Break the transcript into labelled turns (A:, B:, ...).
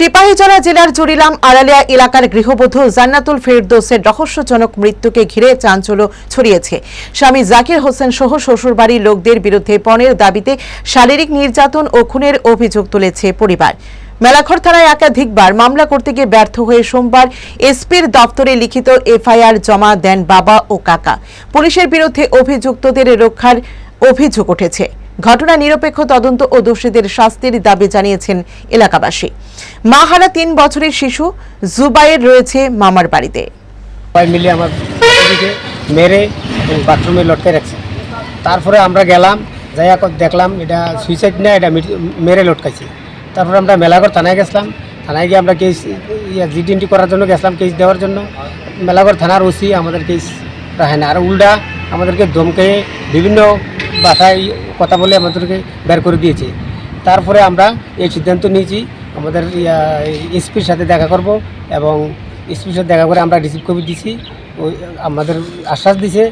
A: সিপাহীজলা জেলার জুরিলাম আড়ালিয়া এলাকার গৃহবধূ জান্নাতুল ফেরদোসের রহস্যজনক মৃত্যুকে ঘিরে চাঞ্চল্য ছড়িয়েছে। স্বামী জাকির হোসেন সহ শ্বশুরবাড়ির লোকদের বিরুদ্ধে পণের দাবিতে শারীরিক নির্যাতন ও খুনের অভিযোগ তুলেছে পরিবার। মেলাঘর থানায় একাধিকবার মামলা করতে গিয়ে ব্যর্থ হয়ে সোমবার এসপির দপ্তরে লিখিত এফআইআর জমা দেন বাবা ও কাকা। পুলিশের বিরুদ্ধে অভিযুক্তদের রক্ষার অভিযোগ উঠেছে। ঘটনা নিরপেক্ষ তদন্ত ও দোষীদের শাস্তির দাবি জানিয়েছেন এলাকাবাসী। মাহারা তিন বছরের শিশু জুবাইয়ের রয়েছে মামার বাড়িতে।
B: মিলে আমার মেরে বাথরুমে লটকে রাখছে। তারপরে আমরা গেলাম, যাইয়া ক- দেখলাম এটা সুইসাইড না, এটা মেরে লটকাইছে। তারপরে আমরা মেলাঘর থানায় গেছিলাম। থানায় গিয়ে আমরা কেস জিডিএনটি করার জন্য গেছিলাম কেস দেওয়ার জন্য। মেলাঘর থানার ওসি আমাদের কেস রাখে না। আর উল্টা আমাদেরকে ধমকে বিভিন্ন বাসায় কথা বলে আমাদেরকে বের করে দিয়েছে। তারপরে আমরা এই সিদ্ধান্ত নিয়েছি, আমাদের এসপির সাথে দেখা করব এবং এসপির সাথে দেখা করে আমরা রিসিভ কপি দিছি ওই আমাদের আশ্বাস দিছে